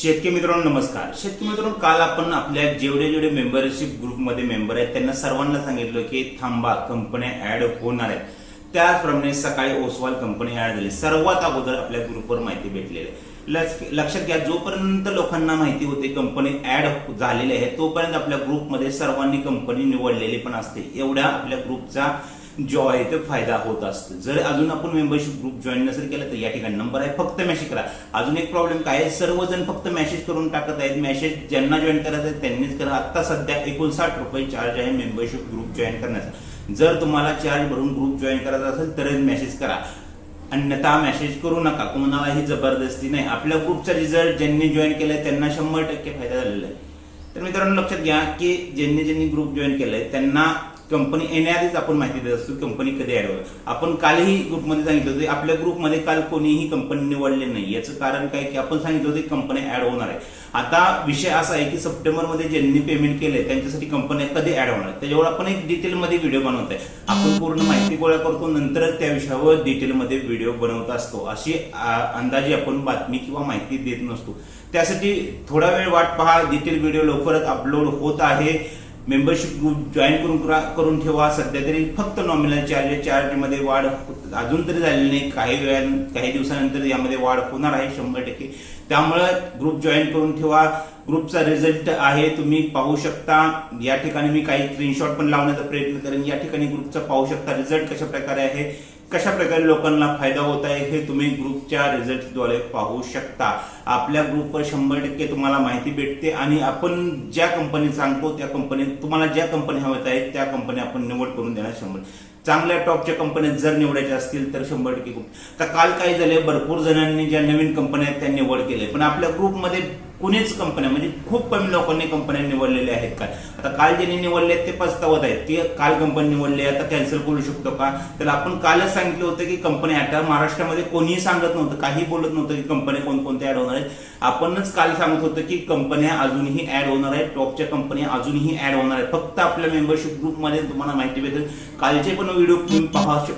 शेतकरी मित्रांनो नमस्कार. शेतकरी मित्रांनो काल आपण आपल्या जेवढे जेवढे मेंबरशिप ग्रुपमध्ये मेंबर आहेत त्यांना सर्वांना सांगितलं की थांबा कंपन्या ऍड होणार आहेत. त्याचप्रमाणे सकाळी ओसवाल कंपनी ऍड झाली. सर्वात अगोदर आपल्या ग्रुपवर माहिती भेटलेली आहे. लक्षात घ्या जोपर्यंत लोकांना माहिती होते कंपनी ऍड झालेली आहे तोपर्यंत आपल्या ग्रुपमध्ये सर्वांनी कंपनी निवडलेली पण असते. एवढ्या आपल्या ग्रुपचा जो आहे ते फायदा होत असतो. जर अजून आपण मेंबरशिप ग्रुप जॉईन नसेल केलं तर या ठिकाणी नंबर आहे फक्त मेसेज करा. अजून एक प्रॉब्लेम काय आहे? सर्वजण फक्त मेसेज करून टाकत आहेत. मेसेज ज्यांना जॉईन करायचं आहे त्यांनीच करा. आता सध्या एकोणसाठ रुपये चार्ज आहे मेंबरशिप ग्रुप जॉईन करण्याचा. जर तुम्हाला चार्ज भरून ग्रुप जॉईन करायचा असेल तरच मेसेज करा. अन्यथा मेसेज करू नका. कोणालाही जबरदस्ती नाही. आपल्या ग्रुपचा रिझल्ट ज्यांनी जॉईन केलाय त्यांना शंभर टक्के फायदा झालेला आहे. तर मित्रांनो लक्षात घ्या की ज्यांनी ज्यांनी ग्रुप जॉईन केलाय त्यांना कंपनी येण्याआधीच आपण माहिती देत असतो कंपनी कधी ॲड होईल आपण कालही ग्रुपमध्ये सांगितलं होतं आपल्या ग्रुपमध्ये काल कोणीही कंपनी निवडली नाही. याचं कारण काय की आपण सांगितलं होतं की कंपनी ऍड होणार आहे. आता विषय असा आहे की सप्टेंबरमध्ये ज्यांनी पेमेंट केलंय त्यांच्यासाठी कंपन्या कधी ऍड होणार? त्याच्यावर आपण एक डिटेलमध्ये व्हिडिओ बनवत आहे आपण पूर्ण माहिती गोळा करतो नंतरच त्या विषयावर डिटेलमध्ये व्हिडिओ बनवत असतो. अशी अंदाजे आपण बातमी किंवा माहिती देत नसतो. त्यासाठी थोडा वेळ वाट पहा. डिटेल व्हिडिओ लवकरच अपलोड होत आहे. मेंबरशिप ग्रुप जॉईन करून करून ठेवा. सध्या तरी फक्त नॉमिनल चार्ज चार्जमध्ये वाढ हो- अजून तरी झालेली नाही. काही वेळा काही दिवसानंतर यामध्ये वाढ होणार आहे शंभर टक्के. त्यामुळं ग्रुप जॉईन करून ठेवा. ग्रुपचा रिझल्ट आहे तुम्ही पाहू शकता. या ठिकाणी मी काही स्क्रीनशॉट पण लावण्याचा प्रयत्न करेन. या ठिकाणी ग्रुपचा पाहू शकता. रिझल्ट कशा प्रकारे आहे? कशा प्रकारे लोकांना फायदा होत आहे हे तुम्ही ग्रुपच्या रिझल्टद्वारे पाहू शकता. आपल्या ग्रुपवर शंभर टक्के तुम्हाला माहिती भेटते आणि आपण ज्या कंपनी सांगतो त्या कंपनीत तुम्हाला ज्या कंपनी हव्यात आहेत त्या कंपनी आपण निवड करून देणार शंभर. चांगल्या टॉपच्या कंपन्या जर निवडायच्या असतील तर शंभर टक्के तर काल काय झाले भरपूर जणांनी ज्या नवीन कंपन्या आहेत त्या निवड केले पण आपल्या ग्रुपमध्ये कुणीच कंपन्या म्हणजे खूप कमी लोकांनी कंपन्या निवडलेल्या आहेत काय आता काल ज्यांनी निवडले आहेत ते पस्तावत आहेत. ते काल कंपनी निवडली आहे, आता कॅन्सल करू शकतो का? तर आपण कालच सांगितलं होतं की कंपनी आता महाराष्ट्रामध्ये कोणीही सांगत नव्हतं काही बोलत नव्हतं की कंपन्या कोणकोणत्या ऍड होणार आहेत. आपणच काल सांगत होतं की कंपन्या अजूनही ऍड होणार आहेत. टॉपच्या कंपन्या अजूनही ऍड होणार आहेत. फक्त आपल्या मेंबरशिप ग्रुपमध्ये तुम्हाला माहिती भेटेल. कालचे पण व्हिडिओ तुम्ही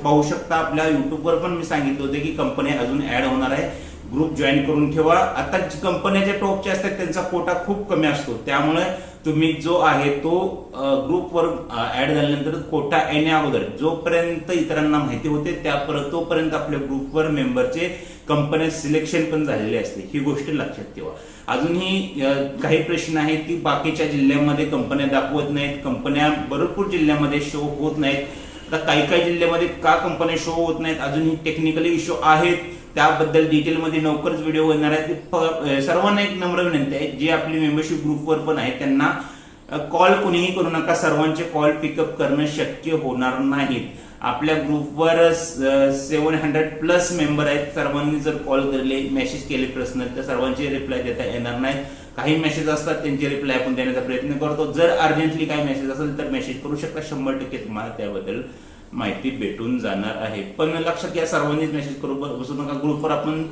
पाहू शकता. आपल्या युट्यूबवर पण मी सांगितलं होतं की कंपन्या अजून ऍड होणार आहे. ग्रुप जॉईन करून ठेवा. आता जी कंपन्या ज्या टॉपच्या असतात त्यांचा कोटा खूप कमी असतो. त्यामुळे तुम्ही जो आहे तो ग्रुपवर ऍड झाल्यानंतर कोटा येण्या अगोदर जोपर्यंत इतरांना माहिती होते त्यापर्यंत तोपर्यंत आपल्या ग्रुपवर मेंबरचे कंपन्या सिलेक्शन पण झालेले असते. ही गोष्ट लक्षात ठेवा. अजूनही काही प्रश्न आहेत की बाकीच्या जिल्ह्यामध्ये कंपन्या दाखवत नाहीत. कंपन्या भरपूर जिल्ह्यामध्ये शो होत नाहीत. आता काही काही जिल्ह्यामध्ये का कंपन्या शो होत नाहीत अजूनही टेक्निकली इश्यू आहेत त्याबद्दल डिटेलमध्ये लवकरच व्हिडिओ होणार आहे सर्वांना एक नम्र विनंती आहे जे आपली मेंबरशिप ग्रुपवर पण आहे त्यांना कॉल कोणीही करू नका सर्वांचे कॉल पिकअप करणं शक्य होणार नाहीत. आपल्या ग्रुपवर सेवन हंड्रेड प्लस मेंबर आहेत. सर्वांनी जर कॉल केले मेसेज केले प्रश्न तर सर्वांचे रिप्लाय देता येणार नाहीत. काही मेसेज असतात त्यांचे रिप्लाय आपण देण्याचा प्रयत्न करतो. जर अर्जंटली काही मेसेज असेल तर मेसेज करू शकता. शंभर टक्के तुम्हाला त्याबद्दल माहिती भेटून जाणार आहे. पण लक्षात घ्या सर्वांनीच मेसेज करू बसू नका. ग्रुपवर आपण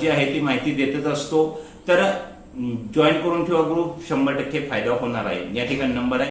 जी आहे ती माहिती देतच असतो. तर जॉईन करून ठेवा ग्रुप शंभर टक्के फायदा होणार आहे. या ठिकाणी नंबर आहे.